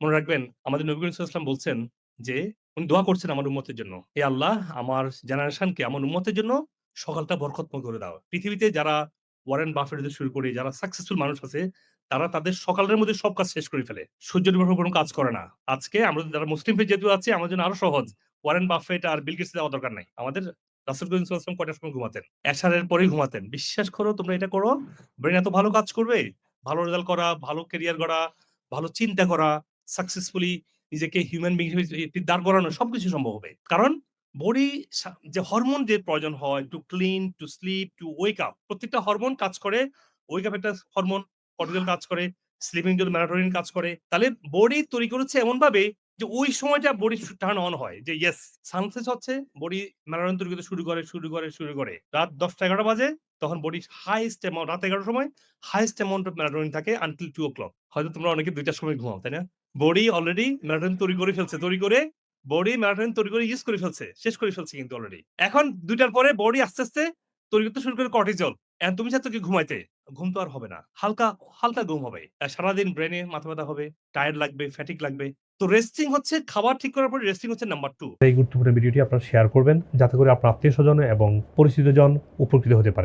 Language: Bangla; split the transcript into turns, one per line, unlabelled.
মনে রাখবেন আমাদের নবী ওয়াসাল্লাম বলছেন যে উনি দোয়া করছেন আমার উম্মতের জন্য। হে আল্লাহ আমার জেনারেশনকে আমার উন্মতের জন্য সকালটা বরকতময় করে দাও। পৃথিবীতে যারা ওয়ারেন থেকে শুরু করে যারা সাকসেসফুল মানুষ আছে তারা তাদের সকালের মধ্যে সব কাজ শেষ করে ফেলে। সূর্য নির্ভর কোনো কাজ করে না। আজকে আমরা যারা মুসলিম যেহেতু আছি আমার জন্য আরও সহজ। ওয়ারেন বাফেট আর বিল গেটস যাওয়ার দরকার নাই। আমাদের রাসূল করিম ওয়াসাল্লাম কয়টার সময় ঘুমাতেন? এশারের পরেই ঘুমাতেন। বিশ্বাস করো তোমরা এটা করো, ব্রেন এত ভালো কাজ করবে। ভালো রেজাল্ট করা, ভালো ক্যারিয়ার করা ভালো চিন্তা করা, সাকসেসফুলি নিজেকে হিউম্যান বিং দাঁড় করানো সবকিছু সম্ভব হবে। কারণ বডি যে হরমোন যে প্রয়োজন হয় to clean, to sleep, to wake up প্রত্যেকটা হরমোন কাজ করে। ওয়েক আপ একটা হরমোন, কর্টিসল কাজ করে, স্লিপিং জন্য মেলাটোনিন কাজ করে। তাহলে বডি তৈরি করেছে এমন ভাবে যে ওই সময়টা বডি টার্ন অন হয় যে ইয়েস সানসেস হচ্ছে বডি মেলাটোনিন তৈরি করতে শুরু করে, শুরু করে, শুরু করে। রাত ১০টা-১১টা বাজে তখন বডি হাইয়েস্ট অ্যামাউন্ট রাত ১১ টার সময় হাইয়েস্ট অ্যামাউন্ট অফ মেলাটোনিন থাকে আনটিল 2 o'clock হয়তো তোমরা অনেকে ২ টার সময় ঘুমাও, তাই না? বডি অলরেডি মেলাটোনিন তৈরি করে ফেলছে। তৈরি করে বডি মেলাটোনিন তৈরি করে ইউজ করে ফেলছে। শেষ করে ফেলছে কিন্তু অলরেডি। এখন দুইটার পরে বডি আস্তে, আস্তে তৈরি করতে শুরু করে কর্টিসল। এখন তুমি চাচ্ছ কি ঘুমাইতে। ঘুম তো আর হবে না। হালকা, হালকা ঘুম হবে। সারাদিন ব্রেনে মাথা ব্যথা হবে, টায়ার্ড লাগবে, ফ্যাটিক লাগবে। তো রেস্টিং হচ্ছে খাবার ঠিক করার পরে রেস্টিং হচ্ছে নাম্বার টু
এই গুরুত্বপূর্ণ ভিডিওটি আপনারা শেয়ার করবেন যাতে করে আপনার আত্মীয় স্বজন এবং পরিচিতজন উপকৃত হতে পারে।